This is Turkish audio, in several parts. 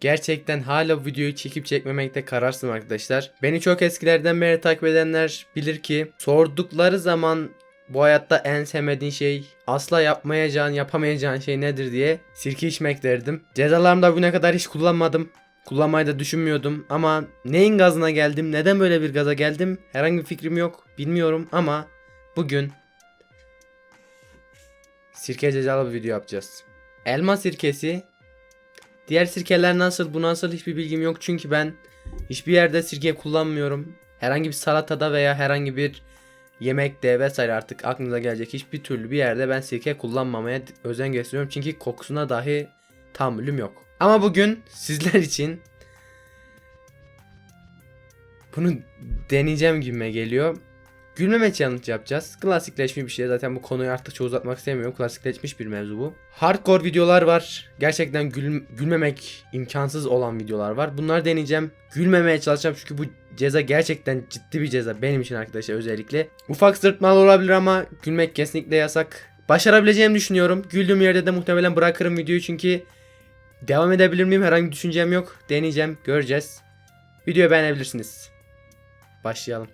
Gerçekten hala videoyu çekip çekmemekte kararsın arkadaşlar. Beni çok eskilerden beri takip edenler bilir ki sordukları zaman bu hayatta en sevmediğin şey asla yapmayacağın yapamayacağın şey nedir diye sirke içmek derdim. Cezalarımda bugüne kadar hiç kullanmadım. Kullanmayı da düşünmüyordum ama neyin gazına geldim neden böyle bir gaza geldim herhangi bir fikrim yok bilmiyorum ama bugün sirke cezalı bir video yapacağız. Elma sirkesi Diğer sirkeler nasıl bu nasıl hiçbir bilgim yok çünkü ben hiçbir yerde sirke kullanmıyorum. Herhangi bir salatada veya herhangi bir yemekte vesaire artık aklınıza gelecek hiçbir türlü bir yerde ben sirke kullanmamaya özen gösteriyorum çünkü kokusuna dahi tahammülüm yok. Ama bugün sizler için bunu deneyeceğim gibime geliyor. Gülmeme challenge yapacağız. Klasikleşmiş bir şey. Zaten bu konuyu artık çok uzatmak istemiyorum. Klasikleşmiş bir mevzu bu. Hardcore videolar var. Gerçekten gül, gülmemek imkansız olan videolar var. Bunları deneyeceğim. Gülmemeye çalışacağım çünkü bu ceza gerçekten ciddi bir ceza benim için arkadaşlar özellikle. Ufak sırtmalar olabilir ama gülmek kesinlikle yasak. Başarabileceğimi düşünüyorum. Güldüğüm yerde de muhtemelen bırakırım videoyu çünkü devam edebilir miyim herhangi bir düşüncem yok. Deneyeceğim, göreceğiz. Videoyu beğenebilirsiniz. Başlayalım.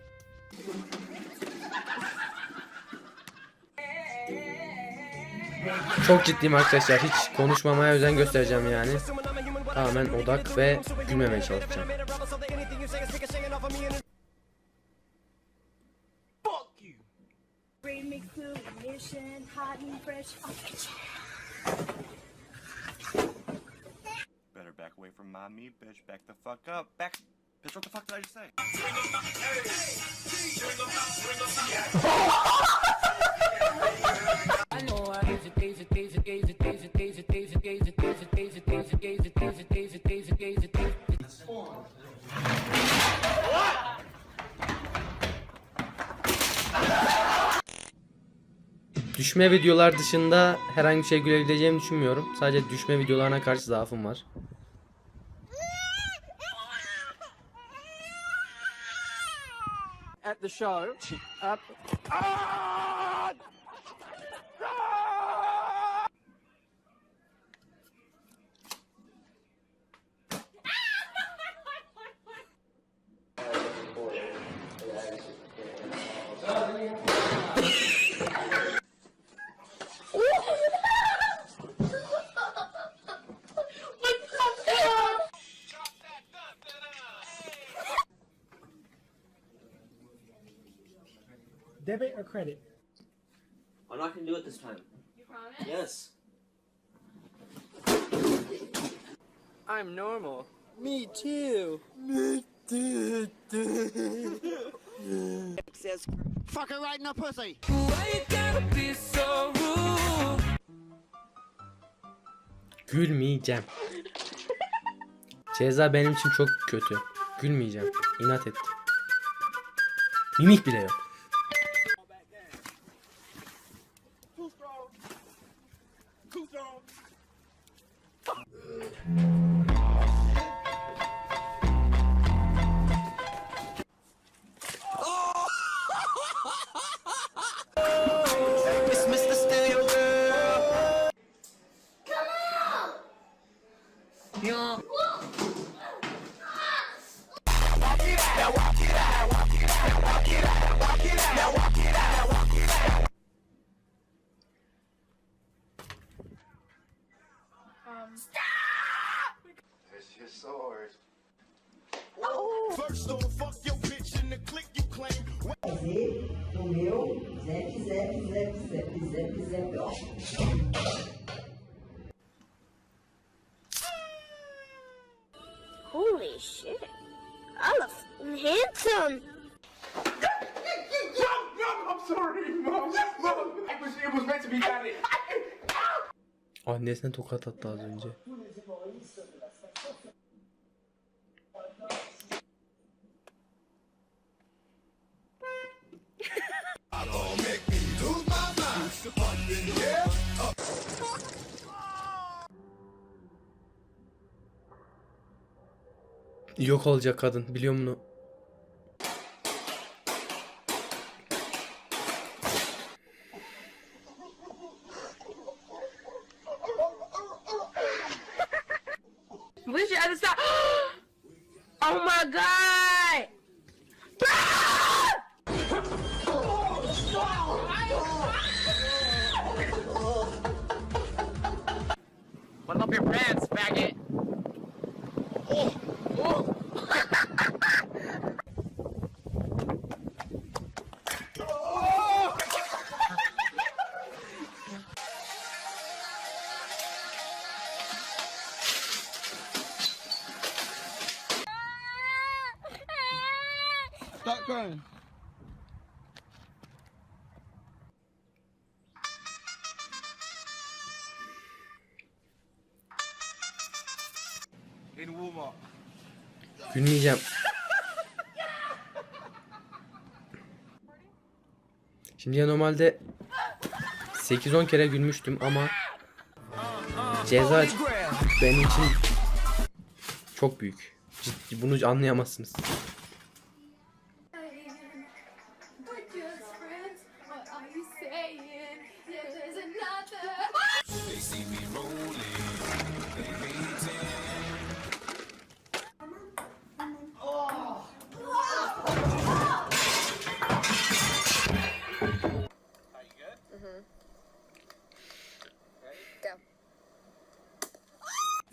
Çok ciddiyim arkadaşlar. Hiç konuşmamaya özen göstereceğim yani. Tamamen odak ve gülmemeye çalışacağım. Remix to ignition, hot and fresh. Better back away from my me, bitch. Back the fuck up. Back. Bitch, what the fuck did I just say? Düşme videolar dışında herhangi bir şey gülebileceğimi düşünmüyorum. Sadece düşme videolarına karşı zaafım var. at the show. At, Debit or credit? I'm not gonna do it this time. You promise? Yes. I'm normal. Me too. says, fuck her right in the pussy. Gülmeyeceğim. Ceza benim için çok kötü. Gülmeyeceğim. İnat ettim. Mimik bile yok. It's your sword. First don't fuck your bitch in the click you claim. fazer no meu Zep Zep Zep Zep Zep Zep ó. Holy shit. I look handsome. I'm sorry, mom. Mom, it was, it was meant to be done. Annesine tokat attı az önce. Yok olacak kadın biliyor musun? Put up Walmart. Gülmeyeceğim. Şimdi ya normalde 8-10 kere gülmüştüm ama ceza benim için çok büyük. Ciddi bunu anlayamazsınız.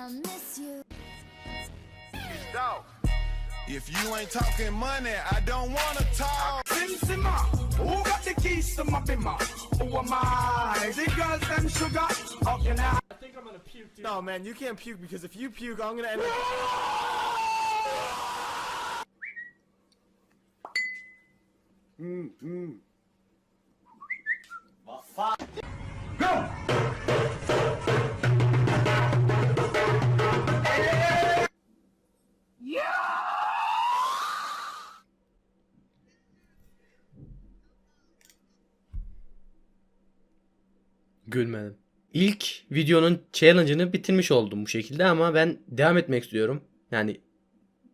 I miss you. If you ain't talking money, I don't wanna talk. Benzema, who got the keys to my bimmer? Who am I? The girls them sugar. How can I? No, man, you can't puke because if you puke, I'm gonna end up. Mm, mm. Gülmedim. İlk videonun challenge'ını bitirmiş oldum bu şekilde ama ben devam etmek istiyorum. Yani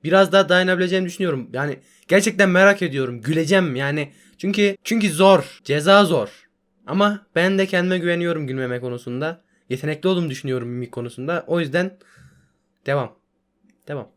biraz daha dayanabileceğimi düşünüyorum. Yani gerçekten merak ediyorum. Güleceğim yani. Çünkü çünkü zor. Ceza zor. Ama ben de kendime güveniyorum gülmeme konusunda. Yetenekli olduğumu düşünüyorum mimik konusunda. O yüzden devam. Devam.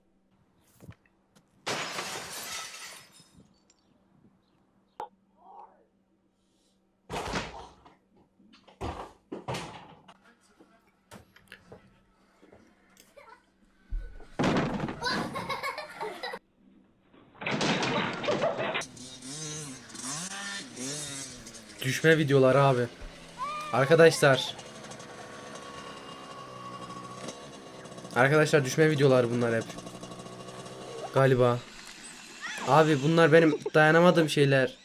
Düşme videoları abi. Arkadaşlar. Arkadaşlar düşme videoları bunlar hep. Galiba. Abi bunlar benim dayanamadığım şeyler.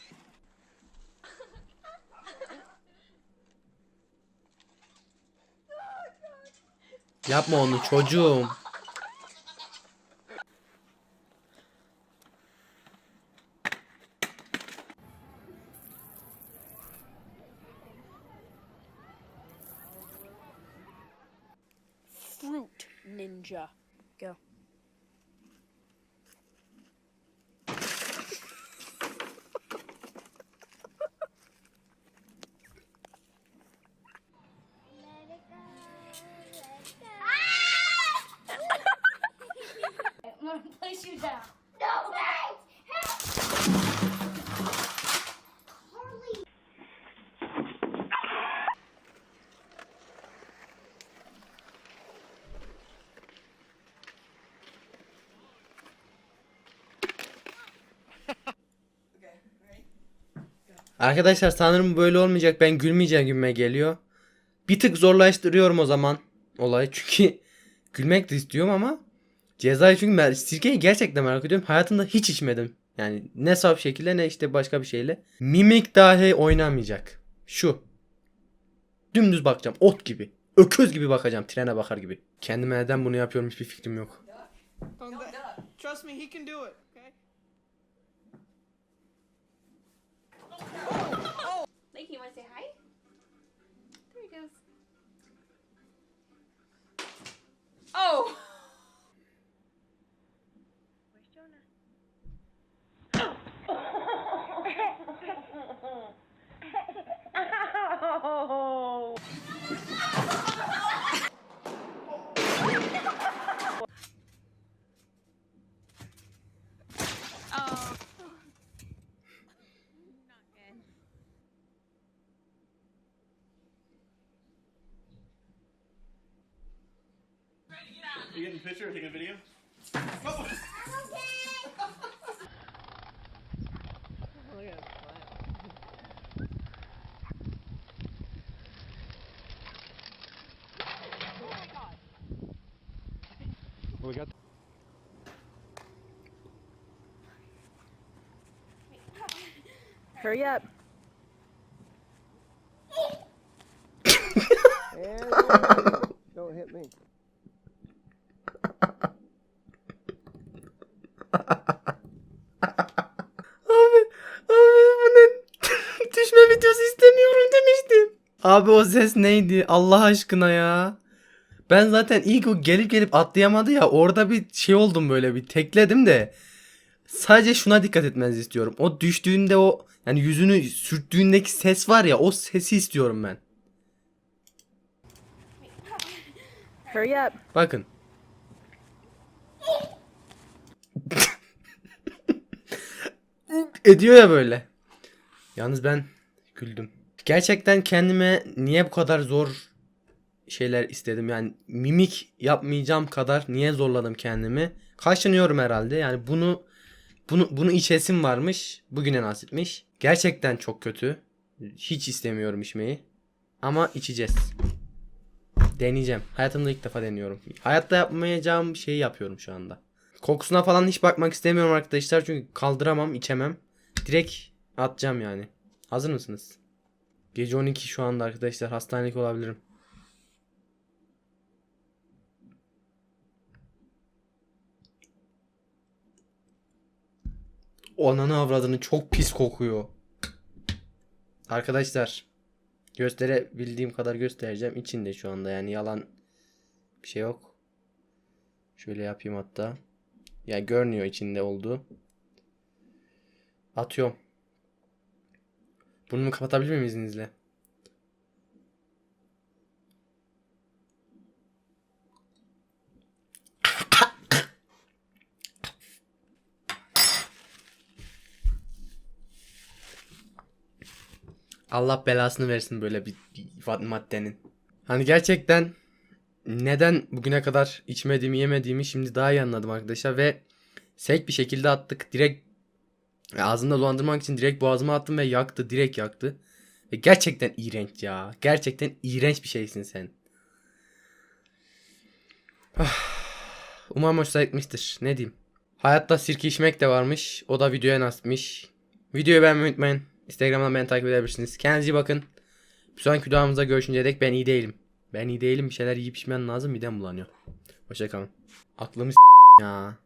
Yapma onu çocuğum. Ninja. Go. Arkadaşlar sanırım böyle olmayacak. Ben gülmeyeceğim gibime geliyor. Bir tık zorlaştırıyorum o zaman olayı. Çünkü gülmek de istiyorum ama cezayı çünkü ben sirkeyi gerçekten merak ediyorum. Hayatımda hiç içmedim. Yani ne saf şekilde ne işte başka bir şeyle. Mimik dahi oynamayacak. Şu. Dümdüz bakacağım. Ot gibi. öküz gibi bakacağım. Trene bakar gibi. Kendime neden bunu yapıyorum hiçbir fikrim yok. Trust me, he can do it. Okay. Like, you want to say hi? There he goes. Oh! You getting a picture or taking a video? Hurry up. Don't hit me. Abi, abi bu ne? Düşme videosu istemiyorum demiştim. Abi o ses neydi? Allah aşkına ya. Ben zaten ilk o gelip gelip atlayamadı ya orada bir şey oldum böyle bir tekledim de. Sadece şuna dikkat etmenizi istiyorum. O düştüğünde o yani yüzünü sürttüğündeki ses var ya o sesi istiyorum ben. Hurry up. Bakın. Ediyor ya böyle. Yalnız ben güldüm. Gerçekten kendime niye bu kadar zor şeyler istedim? Yani mimik yapmayacağım kadar niye zorladım kendimi? Kaşınıyorum herhalde. Yani bunu bunu bunu içesim varmış. Bugüne nasipmiş. Gerçekten çok kötü. Hiç istemiyorum içmeyi. Ama içeceğiz. Deneyeceğim. Hayatımda ilk defa deniyorum. Hayatta yapmayacağım şeyi yapıyorum şu anda. Kokusuna falan hiç bakmak istemiyorum arkadaşlar. Çünkü kaldıramam, içemem. Direkt atacağım yani. Hazır mısınız? Gece 12 şu anda arkadaşlar. Hastanelik olabilirim. Ananı avradını çok pis kokuyor. Arkadaşlar gösterebildiğim kadar göstereceğim. İçinde şu anda yani yalan bir şey yok. Şöyle yapayım hatta. Ya görünüyor içinde olduğu. Atıyorum. Burnumu kapatabilir miyim izninizle? Allah belasını versin böyle bir maddenin. Hani gerçekten neden bugüne kadar içmediğimi yemediğimi şimdi daha iyi anladım arkadaşlar ve sek bir şekilde attık. Direkt ağzımda dolandırmak için direkt boğazıma attım ve yaktı. Direkt yaktı. Ve gerçekten iğrenç ya. Gerçekten iğrenç bir şeysin sen. Ah, Umarım hoşuna gitmiştir. Ne diyeyim. Hayatta sirke içmek de varmış. O da videoya nasipmiş. Videoyu beğenmeyi unutmayın. Instagram'dan beni takip edebilirsiniz. Kendinize iyi bakın. Bir sonraki videomuzda görüşünceye dek ben iyi değilim. Ben iyi değilim. Bir şeyler yiyip içmem lazım. Midem bulanıyor. Hoşçakalın. Aklımı ya.